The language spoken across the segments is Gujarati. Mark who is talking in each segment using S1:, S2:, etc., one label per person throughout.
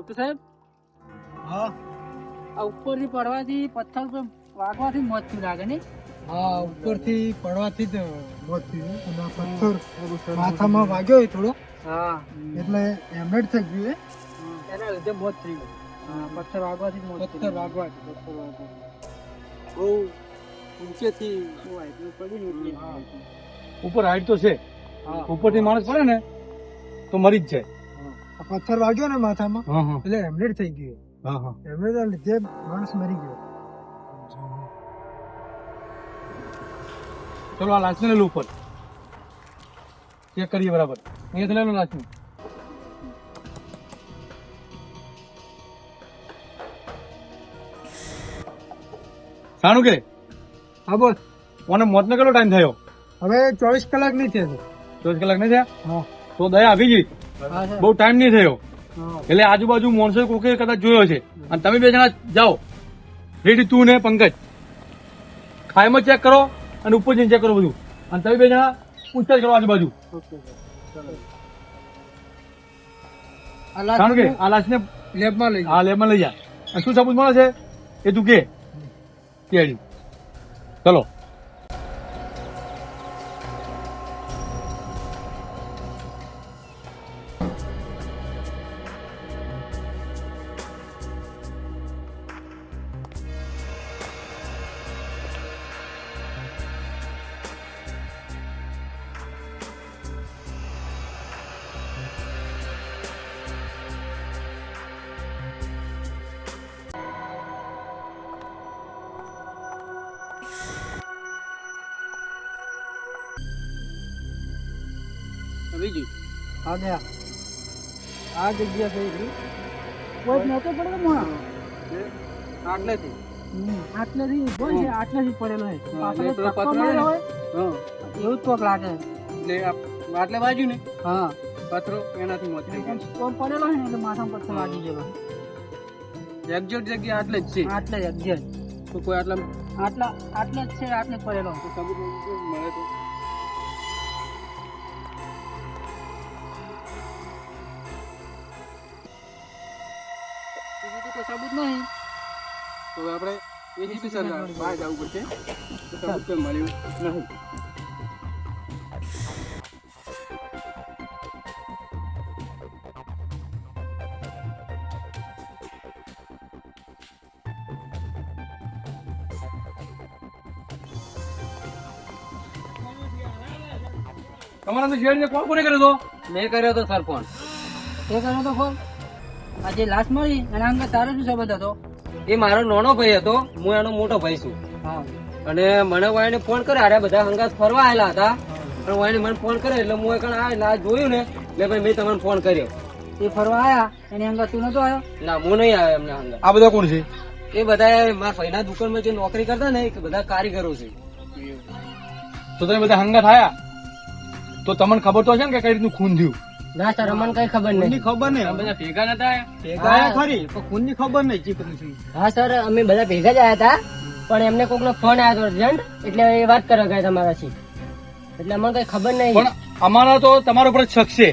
S1: ડોક્ટર સાહેબ?
S2: હા
S1: આ ઉપરથી પડવાથી પથ્થર પર વાગવાથી મોત થયું લાગે ને
S2: હા ઉપરથી પડવાથી જ મોત થયું અને આ પથ્થર માથામાં વાગ્યો હોય થોડો.
S1: હા.
S2: એટલે એમનેટ થઈ ગયું એ.
S1: એના લીધે મોત થઈ ગયું. હા પથ્થર વાગવાથી મોત
S2: પથ્થર. વાગવાથી. પથ્થર વાગવાથી.
S1: બહુ ઊંચેથી.
S3: ઉપર હાઈટ તો છે.
S1: હા.
S3: ઉપરથી માણસ પડે ને તો મરી જ જાય.
S2: પથ્થર વાગ્યો ને માથામાં એટલે એમનેટ થઈ ગયો.
S3: હા હા.
S2: ના લીધે માણસ મરી ગયો.
S3: ચલો આ લાશને લઈ લો ઉપર. ચેક કરીએ બરાબર. અહીંયા લઈ લો લાશને સાણું કે?
S2: હા બોલ.
S3: મને મોતને કેટલો ટાઈમ થયો?
S2: હવે ચોવીસ કલાક નહીં થયા
S3: ચોવીસ કલાક નહીં થયા?
S2: હા.
S3: તો દયા આવી ગઈ. બહુ ટાઈમ નહીં થયો. એટલે આજુબાજુ માણસો કોકે કદાચ જોયો છે. અને તમે બે જણા જાઓ. રેડી તું ને પંકજ. ખાઈમાં ચેક કરો અને ઉપર જઈને ચેક કરો બધું. અને તમે બે જણા પૂછતાછ કરો આજુબાજુ.
S1: ઓકે સર ચલો.
S3: કારણ કે આ લાશને
S2: લેબમાં લઈ
S3: આ લેબમાં લઈ જા. અને શું સબૂત મળે છે? એ તું કે. ચલો.
S2: ગયા આ જગ્યા થઈ ગઈ
S1: કોઈ નહોતો પડ્યો મોણા?
S2: આગલેથી
S1: આટલેથી. ઊભો છે આટલેથી પડેલો છે.
S2: હા,
S1: પાછળ
S2: એટલે પેલો
S1: ધક્કો
S2: પથરો
S1: માર્યો હોય એવું જ કોક લાગે.
S2: એટલે આટલે બાજુ ને?
S1: હા.
S2: પથરો એનાથી મોત થઈ
S1: પડેલો છે ને એટલે માથામાં પથ્થર વાગી ગયેલો.
S2: ગયો એક્ઝેક્ટ જગ્યા આટલે જ છે.
S1: આટલે exakt.
S2: તો કોઈ આટલા
S1: આટલા આટલે જ છે આટલે પડેલો.
S2: સબૂત મળે તો?
S1: નહીં.
S2: તો હવે આપણે એજીપી સરકાર બહાર જવું પડશે. તો મળ્યું નહીં.
S3: તમારા તો શેરને કોણ કોને કર્યો હતો?
S1: મેં કર્યો હતો સર ફોન તે કર્યો હતો ફોન આ જે લાશ મળી એના અંગે તારો શું સંબંધ હતો?
S4: એ મારો નાનો ભાઈ હતો હું એનો મોટો ભાઈ છું.
S1: હા.
S4: અને મને વાયને ફોન કર્યો અરે બધા હંગાત ફરવા આવેલા હતા. પણ વાયને મને ફોન કર્યો એટલે હું એકણ આ ના જોયું ને એટલે ભાઈ મેં તમને ફોન કર્યો.
S1: એ ફરવા આયા? એની અંગે તું નતો આવ્યો
S4: ના હું નહીં આવ્યો એમને હંગાત
S3: આ બધા કોણ છે?
S4: એ બધા મારા ભાઈના દુકાનમાં જે નોકરી કરતા ને એ બધા કારીગરો છે.
S3: તો તમે બધા હંગા થયા તો તમને ખબર તો છે ને કે કઈ રીતનું ખૂન થયું?
S4: ના સર અમને કઈ ખબર નહીં.
S2: ખબર નહીં.
S3: બધા ભેગા નતા.
S2: ભેગા આયા ખરી પણ ખૂનની ખબર નહીં ચીકણી છે.
S4: હા સર અમે બધા ભેગા જ આવ્યા હતા પણ એમને કોક નો ફોન આવ્યો હતો અર્જન્ટ એટલે એ વાત કરવા ગયા તમારાથી એટલે અમને કઈ ખબર નહીં.
S3: પણ અમારા તો તમારા ઉપર શક છે.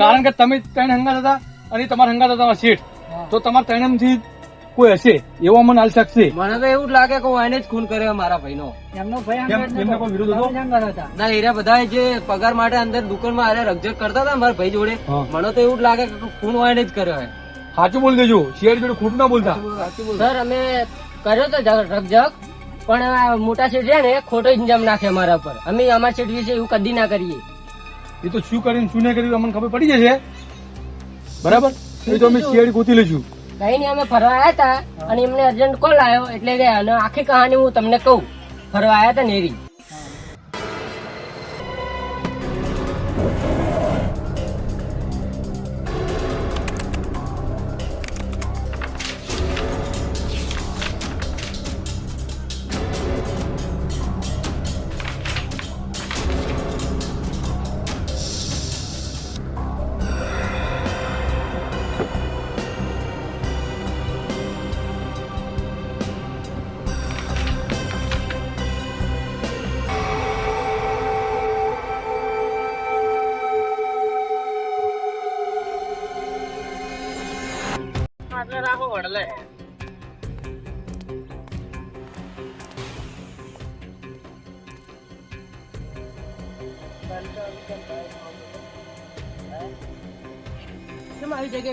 S1: કારણ
S3: કે તમે ત્રણ હંગાત હતા અને તમારા હંગાત હતા તમારા શેઠ. તો તમારા ત્રણથી કોઈ હશે? એવો મને હાલ શકશે
S4: મને તો એવું લાગે કે હું એને જ ખૂન કર્યો મારા ભાઈનો.
S1: એમનો ભાઈ
S4: ના એરા બધા જે પગાર માટે અંદર દુકાનમાં આરે રગજગ કરતા હતા મારા ભાઈ જોડે મને તો એવું જ લાગે કે ખૂન એને જ કર્યો હે
S3: સાચું બોલ દેજો. શેઠ જોડે ખોટું ના બોલતા.
S4: સર અમે કર્યો તો રગજગ પણ મોટા શેઠ છે ને ખોટો ઇન્જામ નાખે અમારા પર. અમે અમારા શેઠ વિશે એવું કદી ના કરીએ.
S3: એ તો શું કરીને શું નહીં કર્યું અમને ખબર પડી જશે? બરાબર? એ તો અમે શેડ ગોતી લઈશું.
S4: કઈ નહીં અમે ફરવા આવ્યા હતા અને એમને અર્જન્ટ કોલ આવ્યો એટલે ગયા આખી કહાની હું તમને કહું. ફરવા આવ્યા હતા નેરી.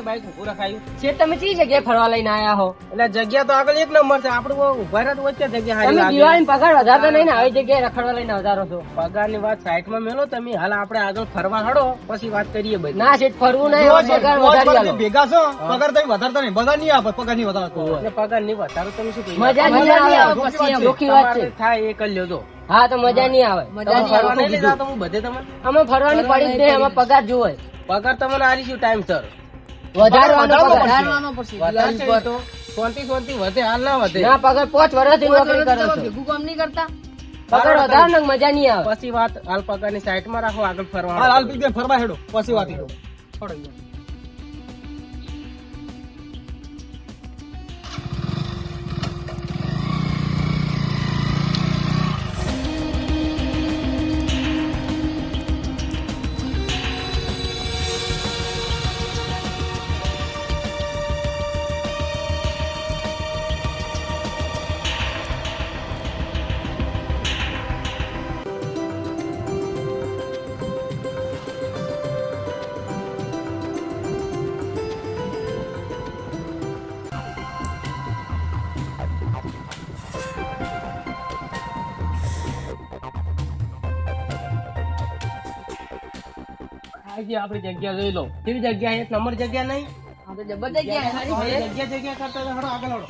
S5: બાઈક ઉભું રખાયું.
S4: છે તમે કઈ જગ્યાએ ફરવા લઈને આયા હો?
S5: એટલે જગ્યા તો આગળ એક નંબર છે. આપણું ઊભા રહ્યા વચ્ચે જગ્યા
S4: તમે દિવાળી પગાર વધારતા નહીં ને આવી જગ્યાએ રખડવા લઈને વધારો છો.
S5: પગારની વાત સાઈડમાં મેલો તમે. હાલ આપણે આગળ ફરવા હડો પછી વાત કરીએ ભાઈ
S4: ના શેઠ ફરવું નહીં પગાર વધારી આલો.
S6: ભેગા છો પગાર તમે વધારતા નહીં. પગાર નહીં આપો પગાર નહીં વધારતો
S5: એટલે પગાર નહીં વધારો તમે શું કહ્યું?
S4: મજા નહીં આવે પછી એમ. ચોખ્ખી વાત છે.
S5: થાય એ કરી લ્યો
S4: હા તો મજા નહીં આવે.
S5: મજા નહીં હું બધે તમે
S4: અમે ફરવાની પડી જ નહીં અમે પગાર જોવે
S5: પગાર તમને આવીશું ટાઈમ સર?
S4: વધારવાનો
S5: વધે હાલ ના વધે.
S4: ના પગાર પાંચ વર્ષથી નોકરી કરો છો. પગાર વધારો ને મજા નહીં આવે.
S5: પછી વાત હાલ પગારની સાઈડમાં રાખો આગળ ફરવા
S6: હાલ હાલ ફરવા હેડો. પછી વાત
S5: આજે આપણી જગ્યા લઈ લો. કેવી જગ્યા એક નંબર જગ્યા નહીં? જગ્યા જગ્યા જગ્યા કરતા આગળ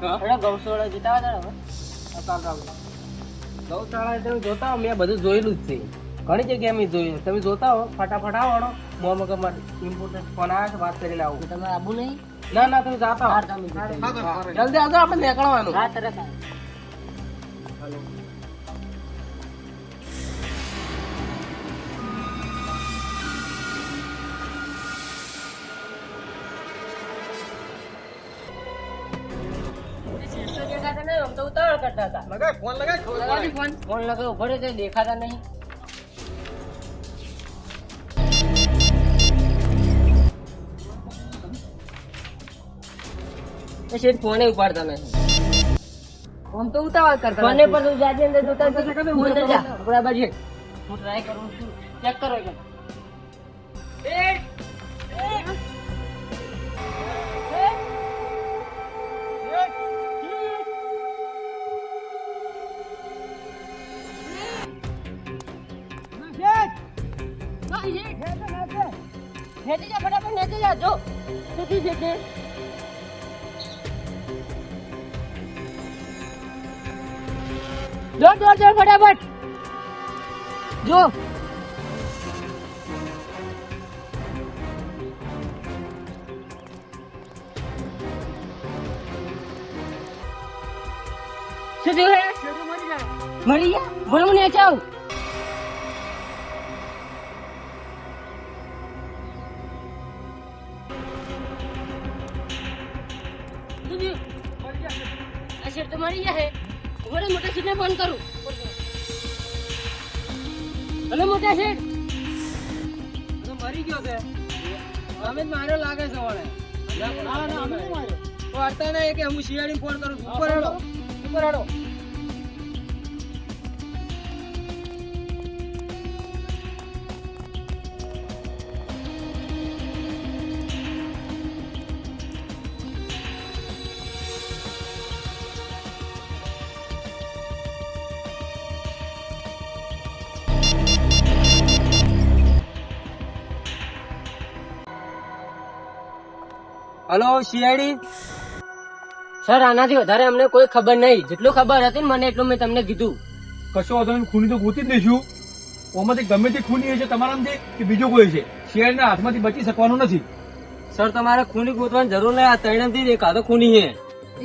S5: હળો
S4: ગૌશાળા જતા હતા
S5: ગૌશાળા તમે જોતા હો મેં બધું જોયેલું જ છે. ઘણી જગ્યાએ મેં જોયું. તમે જોતા હો ફટાફટ આવો હળો મોમગર ઇમ્પોર્ટન્ટ ફોન આવે છે વાત કરીને આવું.
S4: તમે આબુ નહીં?
S5: ના ના તમે જાતા હો.
S4: હા,
S5: જલ્દી આવજો આપણે નીકળવાનું.
S4: હા તરત આવો. ઉતાવળ કરતા હતા.
S6: લગાય ફોન લગાય ખબર
S4: લગાડી ફોન. ફોન લગાવ્યો, ઊભો રહ્યો, તે દેખાતા નહીં એ શેઠ ફોને ઉપાડતા નથી
S7: ફોન તો ઉતાવળ કરતા
S4: ફોને પર તું જાજે અંદર જોતા જ નથી. તું જા. આપણા બાજુ હું ટ્રાય કરું છું ચેક કરો એકવાર. નેચે જા ફટાફટ નેચે જા જો સુધી છે તે. દોડ દોડ દોડ ફટાફટ જો શું થયું હે મરી ગયા બોલ મને ચાવ રહે, મોટા શેઠને ફોન કરું. હલો મોટા શેઠ.
S5: મરી ગયો છે.
S1: અમે માર્યો લાગે છે વળે.
S2: ના ના અમે નહીં માર્યો.
S1: તો અડતા નહીં કે હું શિયાળી ફોન કરું ઉપર હેડો. ઉપર હેડો.
S8: હલો શિયાળી
S4: સર આનાથી વધારે અમને કોઈ ખબર નહીં. જેટલું ખબર હતી ને મને એટલું મેં તમને કીધું.
S3: કશો વાંધો નહીં ખૂની તો ગોતી જ દઈશું. ઓમાંથી ગમે તે ખૂની હશે છે તમારામાંથી કે બીજો કોઈ છે. શિયાળના હાથમાંથી બચી શકવાનું નથી.
S8: સર તમારે ખૂની ગોતવાની જરૂર નહીં. આ ત્રણેયમાંથી એક આધો ખૂની છે.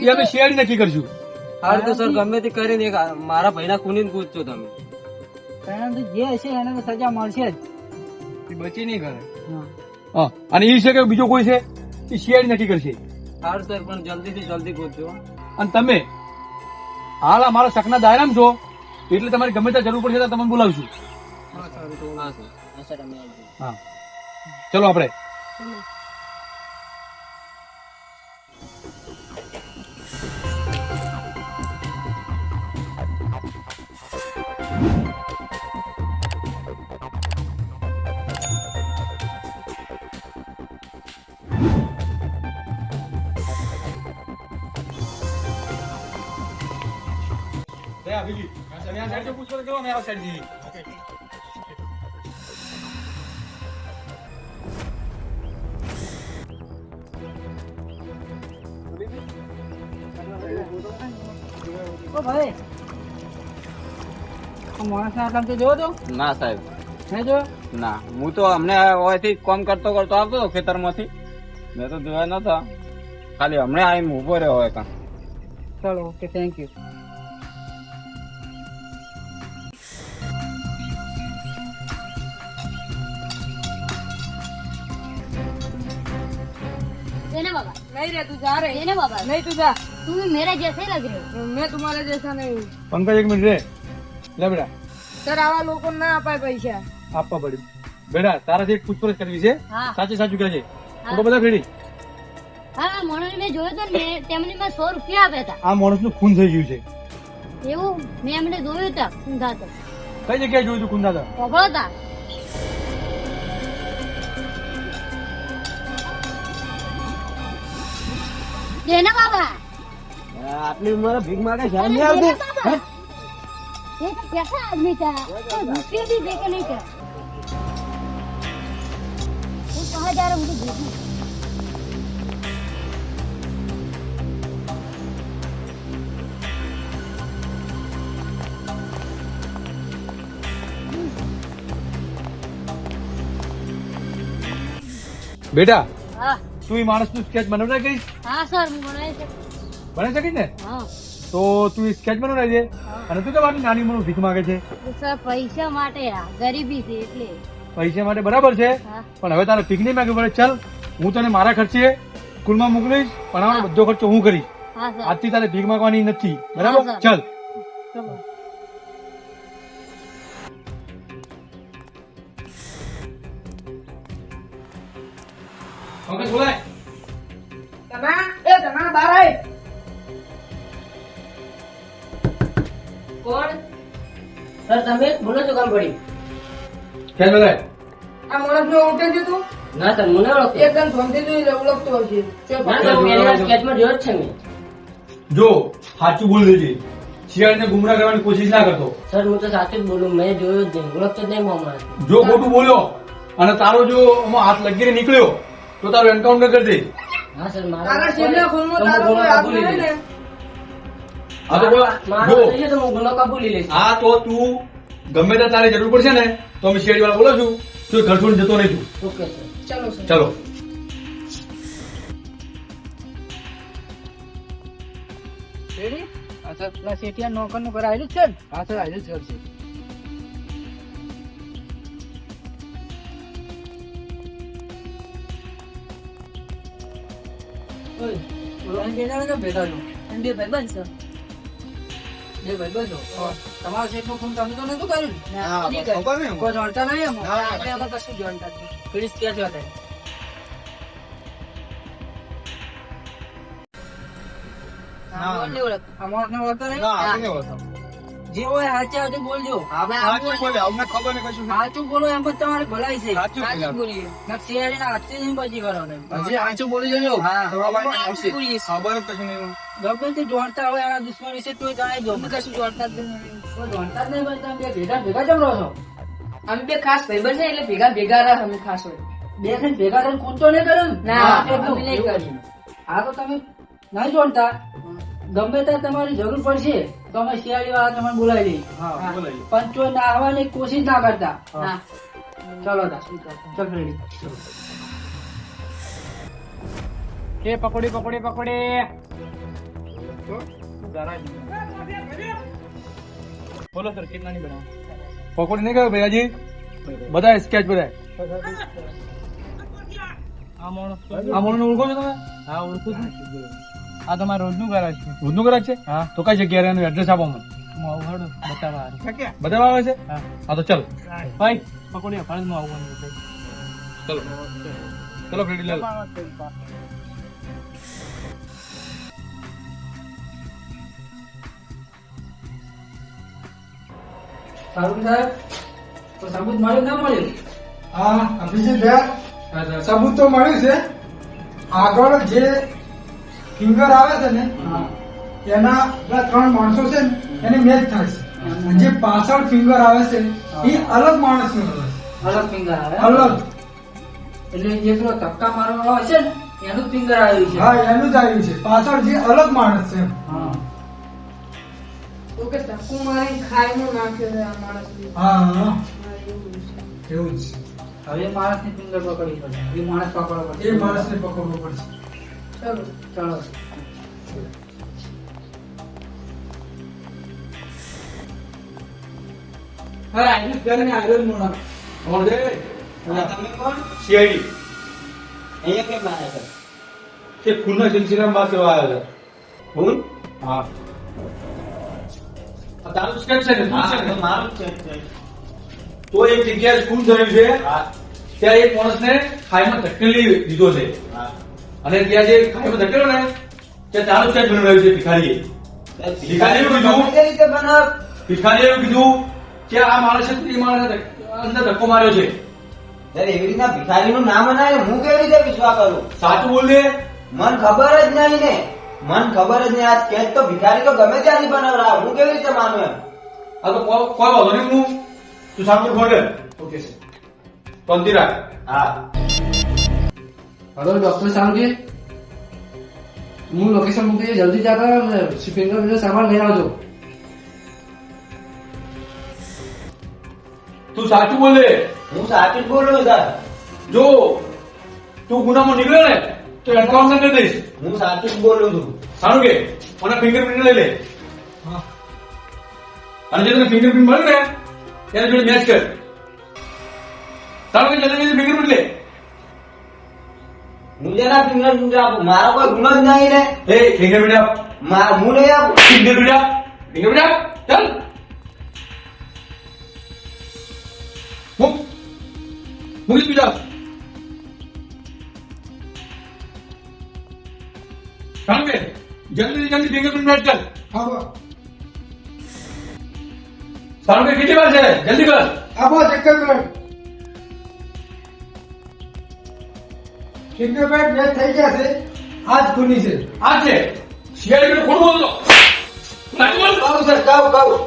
S3: એ અમે શિયાળી નક્કી કરશું.
S8: હાલ તો સર ગમે તે કરીને મારા ભાઈના ખૂની ગોતજો તમે.
S1: પહેલાંથી જે હશે એને તો સજા મળશે જ.
S8: બચી નહીં કરે.
S3: હા. અને એ છે કે બીજો કોઈ છે? એ શિયાળી નક્કી કરશે.
S8: સારું સર પણ જલ્દીથી જલ્દી પહોંચજો.
S3: અને તમે હાલ અમારા શકના દાયરામ છો એટલે તમારે ગમે ત્યાં જરૂર પડશે તો તમને બોલાવશું.
S8: હા
S3: ચલો આપણે.
S1: ઓ ભાઈ. આ માણસને આટલામાં તે જોવો છો
S9: ના સાહેબ.
S1: નહીં જોયો?
S9: ના હું તો અમને ઓયથી કોમ કરતો કરતો આવતો હતો ખેતરમાંથી. મેં તો જોયા નતા. ખાલી હમણાં આવીને ઊભો રહ્યો હોય કાં.
S1: ચલો ઓકે થેન્ક યુ
S10: देना बाबा
S1: નહીં રે તું જા રે
S10: देना बाबा
S1: નહીં તું જા
S10: तुम भी मेरा जैसे ही लग रहे हो
S1: મેં તમારા જૈસા નહીં
S3: પંકજ એક મિનિટ રે લે બેટા
S1: સર આવા લોકો ના અપાય પૈસા
S3: આપવા પડે બેટા તારાથી એક પૂછપરછ કરવી છે
S10: હા
S3: સાચે સાચું કહે છે ફોટો બધા ફેડી
S10: હા મોણસ મેં જોયો તો ને તેમને મેં સો રૂપિયા આપ્યા હતા
S3: આ માણસનું ખૂન થઈ ગયું છે
S10: એવું મેં એમને જોયું હતા ઊંઘા તો
S3: કઈ જગ્યાએ જોયું તું ખૂન દાદા
S10: પકડો હતા देना बाबा
S8: આટલી ઉંમરે ભીખ માગે છે
S10: अरे देना बाबा ये तो कैसा आदमी था तो दूसरे भी देखे नहीं था वो कहा जा रहा मुझे देखना
S3: બેટા
S10: हाँ
S3: તું એ માણસનું સ્કેચ બનાવતા કહીશ?
S10: હા બનાવી શકું
S3: બનાવી શકીશ ને? તો તું સ્કેચ બનાવી દે અને તું તમારી નાની મોટી ભીખ માંગે છે.
S10: પૈસા માટે ગરીબી છે એટલે.
S3: પૈસા માટે બરાબર છે પણ હવે તારે ભીખ નહીં માંગવી પડે. ચાલ હું તને મારા ખર્ચે સ્કૂલમાં મોકલીશ પણ બધો ખર્ચો હું કરીશ. આજથી તારે ભીખ માંગવાની નથી. બરાબર? ચાલ. પંકજ બોલાય.
S1: તમા એ તમા બાર આય.
S4: કોણ? સર તમે મને છો કામ પડી.
S3: ક્યાં બોલાય?
S1: આ માણસ નો ઉઠે છે તું?
S4: ના સર મને ઓળખતો
S1: એકદમ ધોમથી જોઈ ઓળખતો હશે ચો
S4: ના સર મેં એના સ્કેચમાં જોયો જ છે મેં.
S3: જો સાચું બોલ દેજે. શિયાળને ગુમરા કરવાની કોશિશ ના કરતો.
S4: સર હું તો સાચું જ બોલું મેં જોયો જ નહીં ઓળખતો જ નહીં મોમાં
S3: જો ખોટું બોલ્યો અને તારો જો હાથ લગીને નીકળ્યો તો તારું એન્કાઉન્ટર કરી દે.
S4: હા સર મારા
S1: છેલ્લા ખૂનમાં
S4: તો
S1: તારો હાથ નહીં ને
S4: લઈશ.
S3: તો બોલ.
S4: મારો
S3: જો
S4: થઈ જાય તો હું ગુનો કબૂલી લઈશ.
S3: આ તો તું ગમે ત્યાં તારે જરૂર પડશે ને તો અમે શિયાળી વાળા બોલો છું. તું ઘર છોડીને જતો નહીં તું
S4: ઓકે સર.
S1: ચલો સર.
S3: ચાલો.
S1: રેડી? હા સર પેલા શેઠિયા નોકરનું ઘર આવેલું છે ને? હા સર આવેલું જ ઘર છે. ભેગા તો નતું ને? કોઈ જાણતા નહીં આપણે કશું જાણતા પોલીસ ક્યાં જવા થાય અમારો ઓળખતો નહીં? જે હોય સાચે સાચું બોલજો. સાચું બોલો એમ જ તમારી ભલાઈ છે. સાચું બોલીએ. ના શિયાળીના હાથથી જ કરો ને. હા. ગમે તે જોડતા હોય આ દુશ્મન વિશે તોય જણાવી દો. કશું જોડતા જ નહીં. જોડતા જ નહીં પણ તમે ભેગા ભેગા કેમ રહો છો.
S7: અમે બે ખાસ ભાઈબંધ છે એટલે ભેગા ભેગા રહે અમે ખાસ હોય.
S1: બે થઈને ભેગા થઈને ખૂન તો નહીં કર્યો ને?
S7: ના,
S1: એટલું.
S7: નહીં કર્યું.
S1: આ તો તમે નહીં જોડતા ગમે ત્યાં તમારી જરૂર પડશે તો અમે શિયાળી વાળા તમને બોલાવી લઈએ પણ જો ના આવવાની કોશિશ ના કરતા.
S7: ના
S1: ચલો રેડી.
S8: કે પકોડી પકોડી પકોડી.
S3: બોલો સર કેટલાની બનાવો? પકોડી નહીં ગયો ભૈયાજી? બધા સ્કેચ બધા આ મોણસ ઓળખો છો તમે?
S8: હા ઓળખું છું. આ તમારે રોજનું ગરાજ છે.
S3: રોજનું ગરાજ છે?
S8: હા.
S3: તો કઈ જગ્યાએ એનું એડ્રેસ આપો મને?
S8: હું આવું હડો બતાવવા
S3: બતાવવા આવે છે?
S8: હા.
S3: તો ચલ.
S8: ભાઈ. પકોડી અપાડમાં આવવાનું છે.
S3: ચલો. ચલો ફ્રેડી લાલ
S1: સારું સાહેબ? તો સાબુત મળ્યું ના મળ્યું
S2: હા અભિજીતભાઈ સબૂત તો મળ્યું છે. આગળ જે ફિંગર આવે છે ને એના ત્રણ માણસો છે ને એને મેચ થાય છે. જે પાછળ ફિંગર આવે છે એ અલગ માણસનું
S1: અલગ ફિંગર આવે?
S2: અલગ.
S1: એટલે જે પેલો ધક્કા મારવાનો હશે ને એનું ફિંગર આવ્યું છે.
S2: હા એનું જ આવ્યું છે. પાછળ જે અલગ માણસ છે
S1: હા.
S7: તો કે ધક્કો મારી ખાઈમાં નાખ્યો છે આ માણસ
S2: હા. હા
S7: એવું છે.
S2: એવું જ
S1: હવે માણસની ફિંગર પકડવી પડશે. એ માણસ પકડવો પડશે.
S2: એ માણસને પકડવો પડશે.
S7: ચલો
S1: ચલો.
S3: હા આયરન કરે ને આયરન મોણા કોણ છે? સીઆઈડી
S9: અહીંયા કેમ આવ્યા છે?
S3: કે ખૂનના સિલસિલામાં વાત કરવા આવ્યા
S9: હું
S3: છે હા. તારું સ્કેચ છે ને? તું
S9: મારું જ છે.
S3: તો એક જગ્યાએ ખૂન થયું છે.
S9: હા.
S3: ત્યાં એક માણસને ખાઈમાં ધકેલી દીધો છે.
S9: હા.
S3: અને ત્યાં જે ખાઈમાં ધકેલો ને ત્યાં તારું સ્કેચ રહ્યું છે ભિખારીએ. ભિખારીએ કીધું. ભિખારીએ એવું કીધું કે આ માણસે એ માણસે અંદર ધક્કો માર્યો છે.
S9: ત્યારે એવી રીતના ભિખારીનું નામ અનાય હું કેવી રીતે વિશ્વાસ કરું?
S3: સાચું બોલ
S9: મન ખબર જ નહીં ને. મન ખબર જ નહીં. આ સ્કેચ તો ભિખારી તો ગમે ત્યાંથી બનાવરા હું કેવી રીતે માનું એમ?
S3: આ તો કોઈ વાંધો નહીં હું તું સાંભળ કર. ઓકે રાખ.
S9: હા.
S1: હલો ડોક્ટર સાહેબ હું લોકેશન મૂકી જલ્દી જા કરો અને ફિંગર પ્રિન્ટ સામાન લઈ આવજો
S3: તું સાચું બોલ
S9: હું સાચું જ બોલું સર
S3: જો તું ગુનામાં નીકળ્યો ને તો એન્કાઉન્ટર કરી દઈશ
S9: હું સાચું જ બોલું છું
S3: સારું કે મને ફિંગરપ્રિન્ટ લઈ લે
S2: હા
S3: અને જે તને ફિંગરપ્રિન્ટ મળ્યું ને એના જોડે મેચ કર સારું કે જલ્દી જલ્દી ફિંગરપ્રિન્ટ લે
S9: હું જેના ફિંગર આપો. મારો કોઈ ગુનો જ નહીં ને
S3: એ ફિંગરપ્રિન્ટ આપ.
S9: માર હું નહીં આપું?
S3: ફિંગરપ્રિન્ટ આપ. ફિંગરપ્રિન્ટ આપ. ચાલ. દીધું ચાલ. સારું કે જલ્દી ફિંગર પ્રિન્ટ મેટ કર
S2: હા બસ.
S3: કેટલી વાર છે. જલ્દી કર.
S2: આ બસ એક થઈ ગયા છે. ખૂની છે.
S3: બોલ.
S9: કહું સર કહું કહું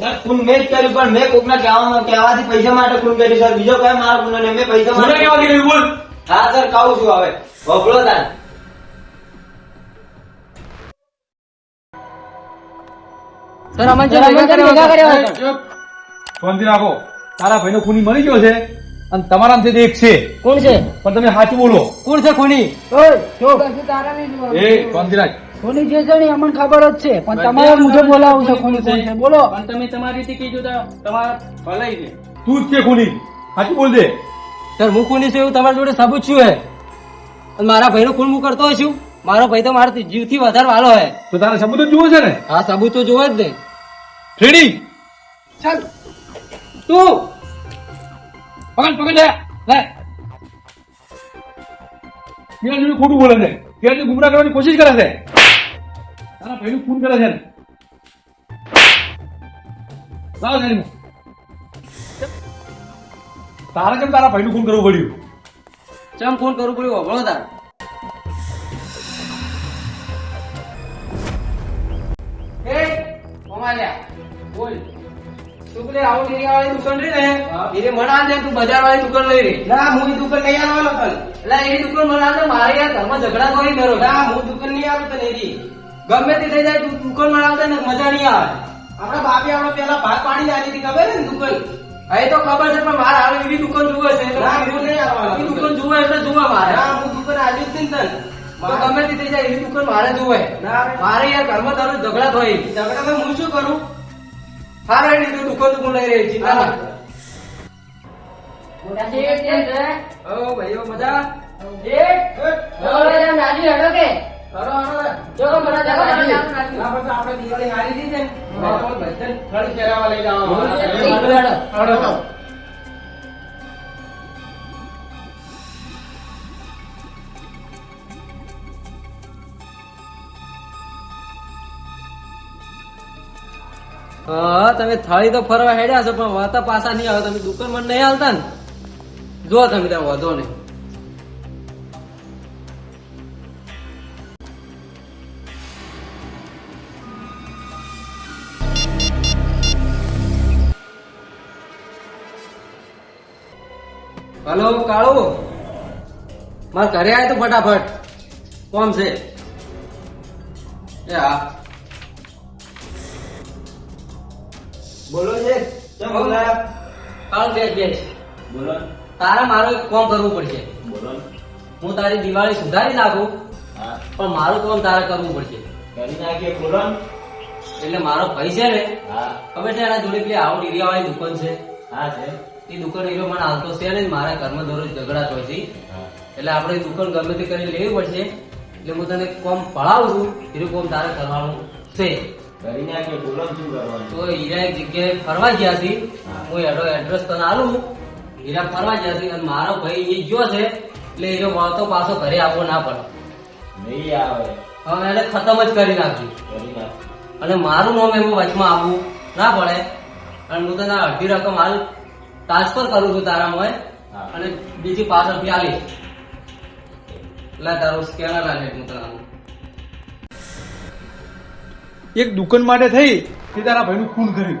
S9: સર ખૂન મેં જ કર્યું પણ મેં કોકના કહેવામાં કહેવાથી પૈસા માટે ખૂન કર્યું સર બીજો કઈ મારો ગુનો નહીં મેં પૈસા માટે
S3: કેવા દીકરી બોલ.
S9: હા સર કહું છું હવે. વગડો તાર
S4: સર અમે જે ભેગા કર્યા હતા.
S3: શાંતિ રાખો. તારા ભાઈનો ખૂની મળી ગયો છે. અને તમારામાંથી એક છે.
S4: કોણ છે?
S3: પણ તમે સાચું બોલો.
S4: કોણ છે
S7: કોની.
S3: એ
S1: કોની જે છે ને અમને ખબર જ છે. પણ તમારા મુજબ બોલાવું છે કોની કોણ છે. બોલો.
S8: પણ તમે તમારી રીતે કીધું તો તમારા ભલાઈ છે.
S3: તું જ છે કોની સાચું બોલ દે.
S4: સર હું કોની છું એવું તમારી જોડે સાબુત છું હે. અને મારા ભાઈનો ખૂન હું કરતો છું મારો ભાઈ તો મારા જીવથી વધારે વાલો હે.
S3: તો તારા સબૂતો જુઓ છે ને.
S4: હા સબૂતો તો જોવે જ ને.
S3: રેડી.
S4: ચાલ. તું.
S3: પકડ પકડ લે. ખોટું બોલે છે. પેલા જોડે ગુમરાહ કરવાની કોશિશ કરે છે. તારા ભાઈનું ફોન કરે છે. ને લાવ ગાડીમાં. તારે કેમ તારા ભાઈનું ફોન કરવું પડ્યું?
S8: ચમ ફોન કરવું પડ્યું? વભળો તાર. એ બોલ. વાળી દુકાન રહી ને એને મને દે તું બજાર વાળી દુકાન લઈ રે. ના હું દુકાન નહીં આવવાનો તને એટલે એની દુકાન મને દે મારે યાર ઘરમાં ઝઘડા કરી કરો ના હું દુકાન નહીં આવું તને એરી ગમે તે થઈ જાય તું દુકાનમાં આવતા ને મજા નહીં આવે. આપડા બાપે આપણે પેલા ભાગ પાડી નાખી હતી ખબર ને દુકાન? એ તો ખબર છે પણ મારે આવે એવી દુકાન જુએ છે. દુકાન. જુએ એટલે જુએ મારે. હા હું દુકાન આવી જ નહીં તને. ગમે તે થઈ જાય એવી દુકાન મારે જોવે. મારે યાર ઘરમાં તારો ઝઘડા થાય ઝઘડા હું શું કરું? હારે એની તો દુકાન દુકાન લઈ રહી ચિંતા ના
S4: મોટા કેમ છે
S8: ઓ ભાઈઓ મજા
S4: હવે નાજી હડો કે?
S8: હરો હરો.
S4: જો મને જગો નાજી
S8: ના પણ તો આપણે દિવાળી હારી દીધી ને તો લઈ જવાનું
S4: હડો
S8: હા, તમે થાળી તો ફરવા હેડ્યા છો, પણ વાતા પાછા નહીં આવે, તમે દુકાનમાં નહીં હાલતા ને? જો તમે ત્યાં વધો નહીં. હલો, કાળુ? મારે ઘરે આય તો ફટાફટ. કોમ છે? એ હા. બોલો છે કેમ બોલાયા? કાલ બે બે બોલો. તારે મારો એક કામ કરવું પડશે. બોલો. હું તારી દિવાળી સુધારી નાખું પણ મારું કામ તારે કરવું પડશે.
S9: કરી નાખીએ બોલો.
S8: એટલે મારો ભાઈ છે ને ખબર છે એના જોડે પેલી આવડ એરિયા વાળી દુકાન છે?
S9: હા છે.
S8: એ દુકાન એરિયો મને હાલતો છે ને મારા ઘરમાં દરરોજ ઝઘડા હોય છે. એટલે આપણે દુકાન ગમે તે કરી લેવી પડશે. એટલે હું તને કોમ પડાવું છું એનું કોમ તારે કરવાનું છે.
S9: કરી કે બોલન શું કરવાનું?
S8: તો હીરા એક જગ્યાએ ફરવા ગયા હતી હું. એનો એડ્રેસ તને આલું હીરા ફરવા ગયા હતી અને મારો ભાઈ એ ગયો છે. એટલે હીરો વળતો પાછો ઘરે આવવો ના પડે.
S9: નહીં આવે.
S8: હવે એને ખતમ જ કરી નાખ્યું અને મારું નામ એમાં વચમાં આવવું ના પડે. અને હું તને અડધી રકમ હાલ ટ્રાન્સફર કરું છું તારા
S9: મોએ.
S8: અને બીજી પાછળથી આલીશ. એટલે તારું સ્કેનર લાગે હું તને આલું.
S3: એક દુકાન માટે થઈ તે તારા ભાઈનું ખૂન કર્યું.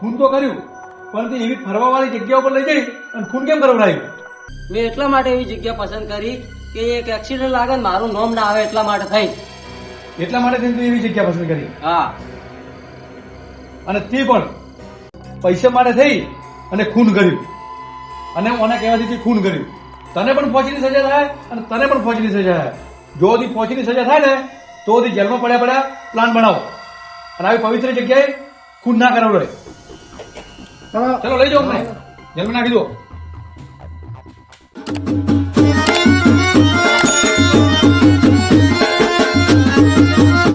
S3: ખૂન તો કર્યું પરંતુ એવી ફરવાવાળી જગ્યા ઉપર લઈ જઈ અને ખૂન કેમ કરાવડાયું?
S8: મેં એટલા માટે એવી જગ્યા પસંદ કરી કે એક એક્સિડન્ટ લાગે ને મારું નામ ના આવે એટલા માટે થઈ.
S3: એટલા માટે તેને તું એવી જગ્યા પસંદ કરી?
S8: હા.
S3: અને તે પણ પૈસા માટે થઈ અને ખૂન કર્યું. અને ઓના કહેવાથી તે ખૂન કર્યું. તને પણ ફોજીની સજા થાય અને તને પણ ફોજીની સજા થાય. જો ફોજીની સજા થાય ને તો દી જેલમાં પડ્યા પડ્યા પ્લાન બનાવો. અને આવી પવિત્ર જગ્યાએ ખૂન ના કરાવડે ચલો લઈ જાઓ અમને. જેલમાં નાખી દો.